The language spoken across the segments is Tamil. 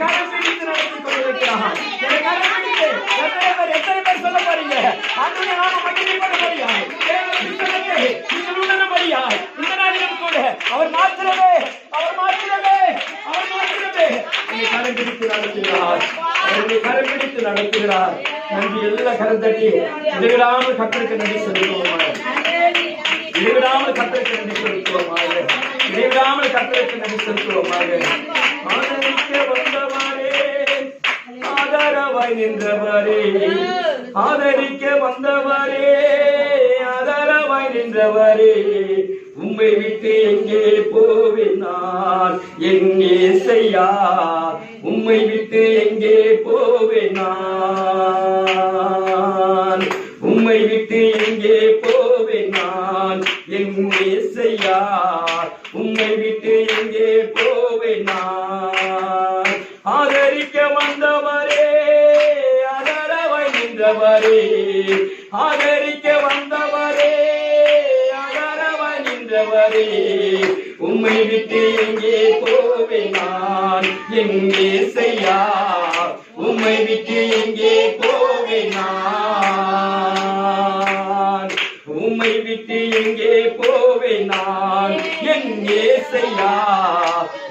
கடைபிடித்து நடத்தி கொண்டிருக்கிறான் கடைபிடித்து எத்தனை பேர் எத்தனை பேர் சொல்ல போறீங்க அன்றைய நாம மகிழ்ச்சி பண்ண போறியா இந்த நாளிலும் நன்றி. எல்லாம் கரந்தட்டி விடுவிடாமல் நன்றி சொல்லுவோம் இடைவிடாமல் கத்திரத்தை நன்றி செலுத்துவோமாக ஆதரிக்க வந்தவரே ஆதரவாய் நின்றவரே. ஆதரிக்க வந்தவரே ஆதரவாய் நின்றவரே. உம்மை விட்டு எங்கே போவேன் எங்கே செய்யா? உம்மை விட்டு எங்கே போவேன் உம்மை விட்டு எங்கே போவேன் நான் எங்கே செய்யா உம்மை விட்டு எங்கே போவேன் நான் ஆதரிக்க வந்தவரே ஆதரவாய் நின்றவரே. ஆதரிக்க வந்தவரே ஆதரவாய் நின்றவரே. உம்மை விட்டு எங்கே போவேன் நான் எங்கே செய்யா உம்மை விட்டு எங்கே போவேன் நான் உம்மை விட்டு எங்கே போவேன் நான் எங்கே செய்யா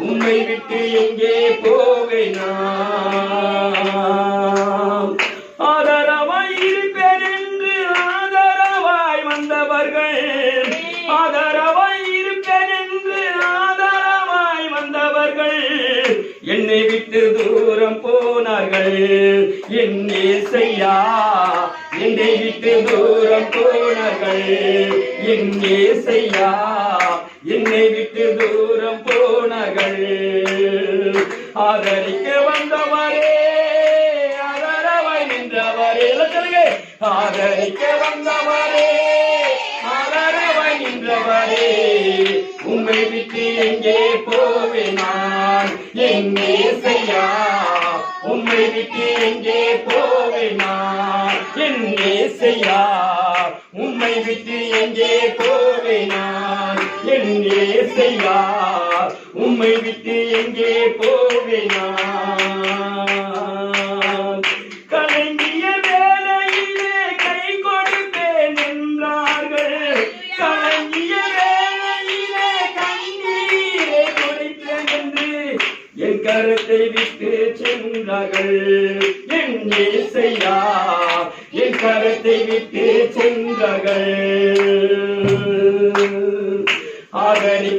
உம்மை விட்டு எங்கே போவேன் நான் ஆதரவாய் இருப்பேன் என்று ஆதரவாய் வந்தவர்கள். ஆதரவாய் இருப்பேன் என்று ஆதரவாய் வந்தவர்கள். என்னை விட்டு தூரம் போனார்கள். என்னே செய்யா என்னை விட்டு தூரம் போனார்கள். எங்கே செய்யா? என்னை விட்டு தூரம் போனகள். ஆதரிக்க வந்தவரே ஆதரவாய் நின்றவரே. சொல்லுங்க. ஆதரிக்க வந்தவரே ஆதரவாய் நின்றவரே. உண்மை விட்டு எங்கே போவேனான்? எங்கே செய்யா? உண்மை விட்டு எங்கே போவேனான்? எங்கே செய்யா? நம்மை விட்டு எங்கே போவேன் நான் எங்கே செய்யா உம்மை விட்டு எங்கே போவேன் நான் கலங்கிய கை கொடுப்பேன் என்றார்கள். கலங்கிய கொடுப்பேன் என்று என் விட்டு சென்றார்கள். என் செய்யா கருத்தை விட்டு சென்றார்கள் ஆதரிக்க